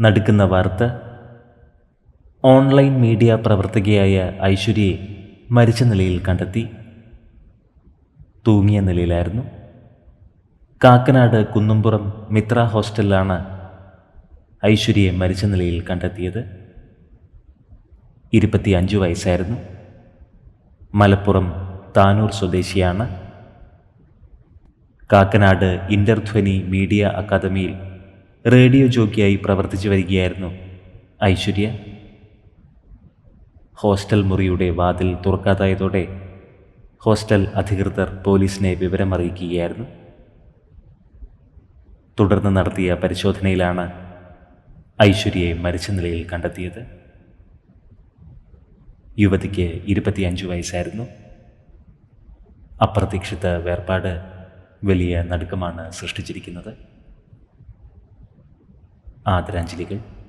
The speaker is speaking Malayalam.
നടുക്കുന്ന വാർത്ത. ഓൺലൈൻ മീഡിയ പ്രവർത്തകയായ ഐശ്വര്യയെ മരിച്ച നിലയിൽ കണ്ടെത്തി. തൂങ്ങിയ നിലയിലായിരുന്നു. കാക്കനാട് കുന്നുംപുറം മിത്ര ഹോസ്റ്റലിലാണ് ഐശ്വര്യയെ മരിച്ച നിലയിൽ കണ്ടെത്തിയത്. ഇരുപത്തി അഞ്ച് വയസ്സായിരുന്നു. മലപ്പുറം താനൂർ സ്വദേശിയാണ്. കാക്കനാട് ഇന്റർധ്വനി മീഡിയ അക്കാദമിയിൽ റേഡിയോ ജോക്കിയായി പ്രവർത്തിച്ചു വരികയായിരുന്നു. ഐശ്വര്യ ഹോസ്റ്റൽ മുറിയുടെ വാതിൽ തുറക്കാതായതോടെ ഹോസ്റ്റൽ അധികൃതർ പോലീസിനെ വിവരമറിയിക്കുകയായിരുന്നു. തുടർന്ന് നടത്തിയ പരിശോധനയിലാണ് ഐശ്വര്യയെ മരിച്ച നിലയിൽ കണ്ടെത്തിയത്. യുവതിക്ക് ഇരുപത്തിയഞ്ച് വയസ്സായിരുന്നു. അപ്രതീക്ഷിത വേർപാട് വലിയ നടുക്കമാണ് സൃഷ്ടിച്ചിരിക്കുന്നത്. ആദരാഞ്ജലികൾ.